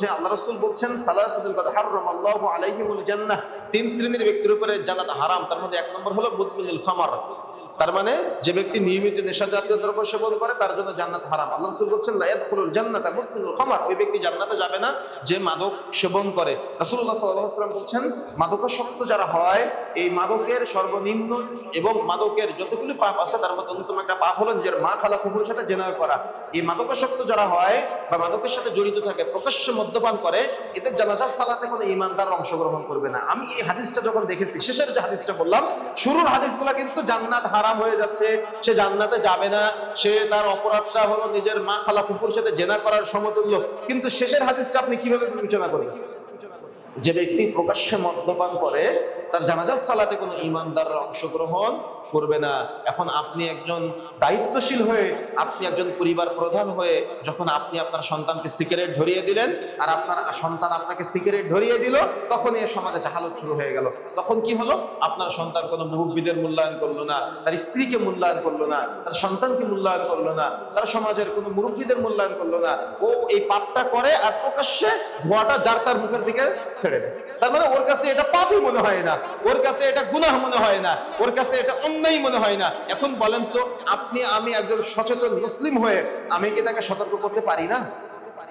হচ্ছে আল্লাহ রসুল বলছেন হাররাম আল্লাহ তিন শ্রেণির ব্যক্তির উপরে জান্নাত হারাম। তার মধ্যে এক নম্বর হলো মুদমিনুল খামার। তার মানে যে ব্যক্তি নিয়মিত নেশা জাতীয় দ্রব্য সেবন করে, তার জন্য জান্নাত হারাম। আল্লাহ রসুল বলছেন লায়াত ফুলুল জান্নাত মুদমিনুল খামার। ওই ব্যক্তি জান্নাতে যাবে না যে মাদক সেবন করে। রাসূলুল্লাহ সাল্লাল্লাহু আলাইহি ওয়াসাল্লাম বলছেন, মাদকাসক্ত যারা হয়, এই মাদকের সর্বনিম্ন এবং মাদকের যতগুলো পাপ আছে, তার মধ্যে অন্যতম একটা পাপ হলো নিজের মা খালা ফুফুর সাথে জেনা করা। এই মাদকাসক্ত যারা হয় বা মাদকের সাথে জড়িত থাকে, প্রকাশ্য মদ্যপান করে এতে জানাজার সালাতে কোনো ইমানদার অংশগ্রহণ করবে না। আমি এই হাদিসটা যখন দেখেছি, শেষের যে হাদিসটা বললাম, শুরুর হাদিসগুলো কিন্তু জান্নাত হারাম হয়ে যাচ্ছে, সে জান্নাতে যাবে না, সে তার অপরাধটা হলো নিজের মা খালা ফুপুর সাথে জেনা করার সমতুল্য। কিন্তু শেষের হাদিসটা আপনি কীভাবে বিবেচনা করেন? যে ব্যক্তি প্রকাশ্যে মদ্যপান করে তার জানাজার সালাতে কোনো ইমানদাররা অংশগ্রহণ করবে না। এখন আপনি একজন দায়িত্বশীল হয়ে, আপনি একজন পরিবার প্রধান হয়ে, যখন আপনি আপনার সন্তানকে সিগারেট ধরিয়ে দিলেন আর আপনার সন্তান আপনাকে সিগারেট ধরিয়ে দিল, তখন এই সমাজে জাহালত শুরু হয়ে গেল। তখন কি হলো? আপনার সন্তান কোনো মুরব্বীদের মূল্যায়ন করল না, তার স্ত্রীকে মূল্যায়ন করল না, তার সন্তানকে মূল্যায়ন করল না, তার সমাজের কোনো মুরব্বীদের মূল্যায়ন করল না। ও এই পাপটা করে আর প্রকাশ্যে ধোঁয়াটা যার তার মুখের দিকে ছেড়ে দেয়। তার মানে ওর কাছে এটা পাপই মনে হয় না। ওর কাছে এটা গুনাহ মনে হয় না, ওর কাছে এটা অন্যায় মনে হয় না। এখন বলেন তো, আপনি, আমি একজন সচেতন মুসলিম হয়ে আমি কি তাকে সতর্ক করতে পারি না?